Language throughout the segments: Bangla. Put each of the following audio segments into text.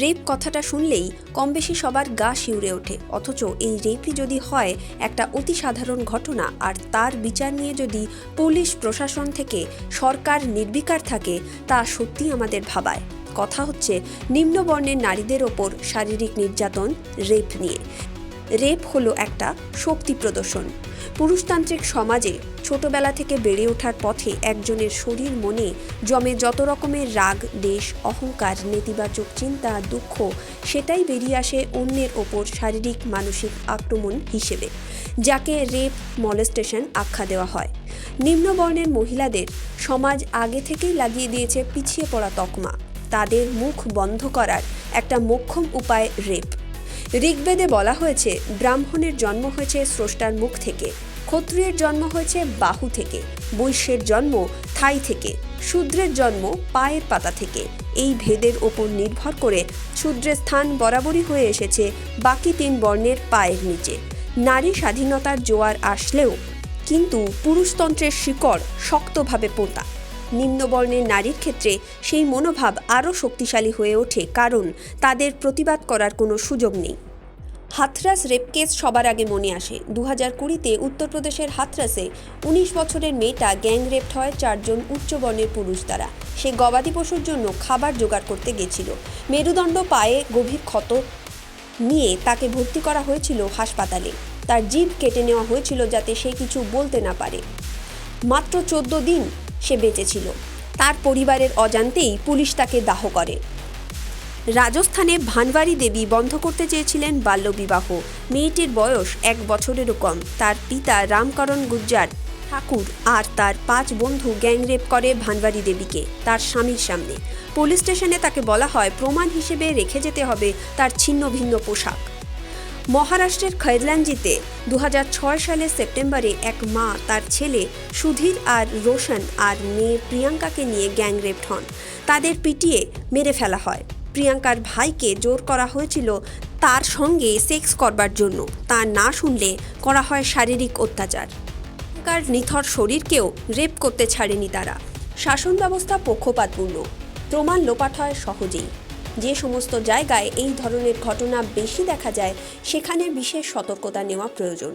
রেপ কথাটা শুনলেই কমবেশি সবার গা শিউরে ওঠে। অথচ এই রেপই যদি হয়, একটা অতি সাধারণ ঘটনা, আর তার বিচার নিয়ে যদি পুলিশ, প্রশাসন থেকে সরকার নির্বিকার থাকে, তা সত্যি আমাদের ভাবায়। কথা হচ্ছে, নিম্নবর্ণের নারীদের ওপর শারীরিক নির্যাতন, রেপ নিয়ে। রেপ হলো একটা শক্তি প্রদর্শন। পুরুষতান্ত্রিক সমাজে ছোটবেলা থেকে বেড়ে ওঠার পথে একজনের শরীর মনে জমে যত রকমের রাগ, দেশ, অহংকার, নেতিবাচক চিন্তা, দুঃখ, সেটাই বেরিয়ে আসে অন্যের ওপর শারীরিক, মানসিক আক্রমণ হিসেবে, যাকে রেপ মলেস্টেশন আখ্যা দেওয়া হয়। নিম্নবর্ণের মহিলাদের সমাজ আগে থেকেই লাগিয়ে দিয়েছে পিছিয়ে পড়া তকমা। তাদের মুখ বন্ধ করার একটা মোক্ষম উপায় রেপ। ঋগ্বেদে বলা হয়েছে, ব্রাহ্মণের জন্ম হয়েছে স্রষ্টার মুখ থেকে, ক্ষত্রিয়ের জন্ম হয়েছে বাহু থেকে, বৈশ্যের জন্ম থাই থেকে, শূদ্রের জন্ম পায়ের পাতা থেকে। এই ভেদের ওপর নির্ভর করে শূদ্রের স্থান বরাবরই হয়ে এসেছে বাকি তিন বর্ণের পায়ের নিচে। নারী স্বাধীনতার জোয়ার আসলেও কিন্তু পুরুষতন্ত্রের শিকড় শক্তভাবে পোঁতা। নিম্নবর্ণের নারীর ক্ষেত্রে সেই মনোভাব আরও শক্তিশালী হয়ে ওঠে, কারণ তাদের প্রতিবাদ করার কোনো সুযোগ নেই। হাথরাস রেপ কেস সবার আগে মনে আসে। দু হাজার কুড়িতে উত্তরপ্রদেশের হাথরাসে উনিশ বছরের মেয়েটা গ্যাং রেপড হয় চারজন উচ্চবর্ণের পুরুষ দ্বারা। সে গবাদি পশুর জন্য খাবার জোগাড় করতে গেছিল। মেরুদণ্ড পায়ে গভীর ক্ষত নিয়ে তাকে ভর্তি করা হয়েছিল হাসপাতালে। তার জিভ কেটে নেওয়া হয়েছিল যাতে সে কিছু বলতে না পারে। মাত্র চোদ্দ দিন সে বেঁচেছিল তার পরিবারের অজান্তেই পুলিশ তাকে দাহ করে। রাজস্থানে ভানবাড়ি দেবী বন্ধ করতে চেয়েছিলেন বাল্যবিবাহ। মেয়েটির বয়স এক বছরেরও কম। তার পিতা রামকরণ গুজ্জার ঠাকুর আর তার পাঁচ বন্ধু গ্যাংরেপ করে ভানবাড়ি দেবীকে তার স্বামীর সামনে। পুলিশ স্টেশনে তাকে বলা হয় প্রমাণ হিসেবে রেখে যেতে হবে তার ছিন্ন ভিন্ন পোশাক। মহারাষ্ট্রের খৈরলাঞ্জিতে দু সালের সেপ্টেম্বরে এক মা তার ছেলে সুধীর আর রোশন আর মেয়ে প্রিয়াঙ্কাকে নিয়ে গ্যাংরেপ হন। তাদের পিটিয়ে মেরে ফেলা হয়। প্রিয়াঙ্কার ভাইকে জোর করা হয়েছিল তার সঙ্গে সেক্স করবার জন্য। তা না শুনলে করা হয় শারীরিক অত্যাচার। প্রিয়াঙ্কার নিথর শরীরকেও রেপ করতে ছাড়েনি তারা। শাসন ব্যবস্থা পক্ষপাতপূর্ণ। প্রমাণ লোপাট হয় সহজেই। যে সমস্ত জায়গায় এই ধরনের ঘটনা বেশি দেখা যায়, সেখানে বিশেষ সতর্কতা নেওয়া প্রয়োজন।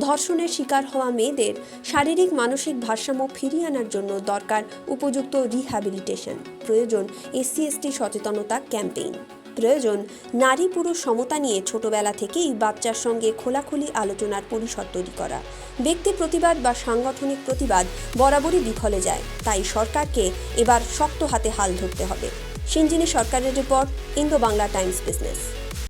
ধর্ষণের শিকার হওয়া মেয়েদের শারীরিক, মানসিক ভারসাম্য ফিরিয়ে আনার জন্য দরকার উপযুক্ত রিহ্যাবিলিটেশন। প্রয়োজন এসসি, এসটি সচেতনতা ক্যাম্পেইন। প্রয়োজন নারী পুরুষ সমতা নিয়ে ছোটবেলা থেকেই বাচ্চার সঙ্গে খোলাখুলি আলোচনার পরিসর তৈরি করা। ব্যক্তি প্রতিবাদ বা সাংগঠনিক প্রতিবাদ বরাবরই বিফলে যায়, তাই সরকারকে এবার শক্ত হাতে হাল ধরতে হবে। সিঞ্জিনী সরকারের report Indo Bangla Times business.